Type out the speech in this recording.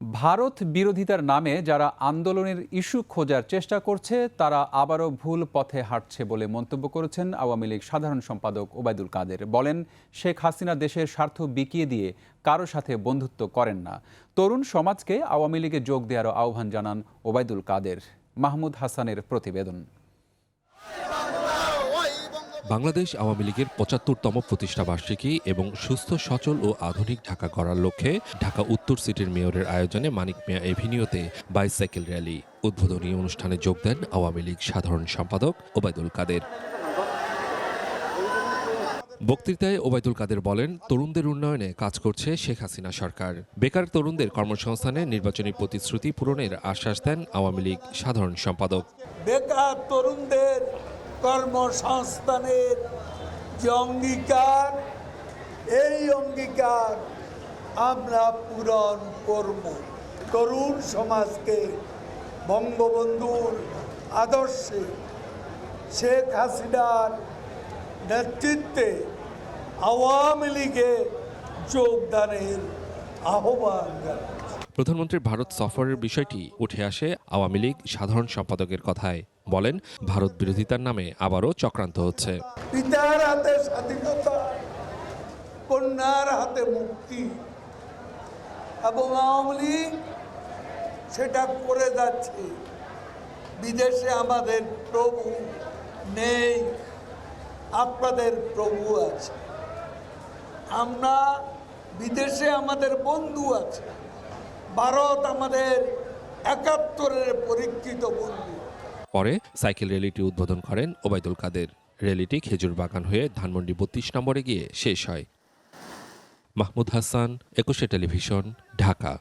ভারত বিরোধিতার নামে যারা আন্দোলনের ইস্যু খোঁজার চেষ্টা করছে, তারা আবারও ভুল পথে হাঁটছে বলে মন্তব্য করেছেন আওয়ামী লীগ সাধারণ সম্পাদক ওবায়দুল কাদের। বলেন, শেখ হাসিনা দেশের স্বার্থ বিকিয়ে দিয়ে কারও সাথে বন্ধুত্ব করেন না। তরুণ সমাজকে আওয়ামী লীগে যোগ দেওয়ারও আহ্বান জানান ওবায়দুল কাদের। মাহমুদ হাসানের প্রতিবেদন। বাংলাদেশ আওয়ামী লীগের পঁচাত্তরতম প্রতিষ্ঠা বার্ষিকী এবং সুস্থ, সচল ও আধুনিক ঢাকা করার লক্ষ্যে ঢাকা উত্তর সিটির মেয়রের আয়োজনে মানিক মিয়া এভিনিউতে বাইসাইকেল র্যালি। উদ্বোধনী অনুষ্ঠানে যোগ দেন আওয়ামী লীগ সাধারণ সম্পাদক ওবায়দুল কাদের। বক্তৃতায় ওবায়দুল কাদের বলেন, তরুণদের উন্নয়নে কাজ করছে শেখ হাসিনা সরকার। বেকার তরুণদের কর্মসংস্থানে নির্বাচনী প্রতিশ্রুতি পূরণের আশ্বাস দেন আওয়ামী লীগ সাধারণ সম্পাদক। বেকার তরুণদের কর্মসংস্থানের যে অঙ্গীকার, এই অঙ্গীকার আমরা পূরণ করব। তরুণ সমাজকে বঙ্গবন্ধুর আদর্শে শেখ হাসিনার নেতৃত্বে আওয়ামী লীগে যোগদানের আহ্বান জানাচ্ছি। প্রধানমন্ত্রীর ভারত সফরের বিষয়টি উঠে আসে আওয়ামী লীগ সাধারণ সম্পাদকের কথায়। বলেন, ভারত বিরোধিতার নামে আবারও চক্রান্ত হচ্ছে। পিতার হাতে স্বাধীনতা, কন্যার হাতে মুক্তি। এবং আওয়ামী লীগ সেটা করে যাচ্ছে। বিদেশে আমাদের প্রভু নেই, আপনাদের প্রভু আছে। আমরা বিদেশে আমাদের বন্ধু আছে। ভারত আমাদের একাত্তরের পরীক্ষিত বন্ধু। পরে সাইকেল র্যালিটি উদ্বোধন করেন ওবায়দুল কাদের। র্যালিটি খেজুর বাগান হয়ে ধানমন্ডি বত্রিশ নম্বরে গিয়ে শেষ হয়। মাহমুদ হাসান, একুশে টেলিভিশন, ঢাকা।